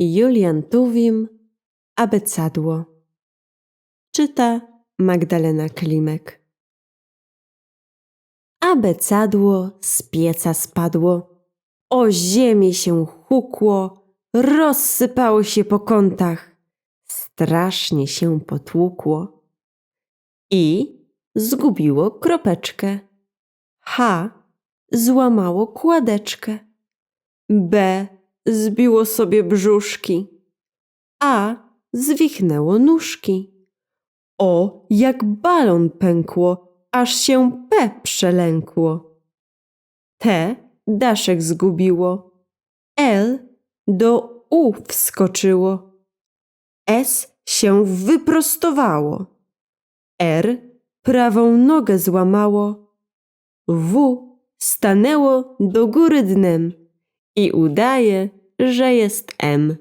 Julian Tuwim Abecadło Czyta Magdalena Klimek Abecadło z pieca spadło, o ziemię się hukło, rozsypało się po kątach, strasznie się potłukło i zgubiło kropeczkę. H złamało kładeczkę. B zbiło sobie brzuszki. A zwichnęło nóżki. O, jak balon pękło, aż się P przelękło. T daszek zgubiło. L do U wskoczyło. S się wyprostowało. R prawą nogę złamało. W stanęło do góry dnem i udaje, że jest M.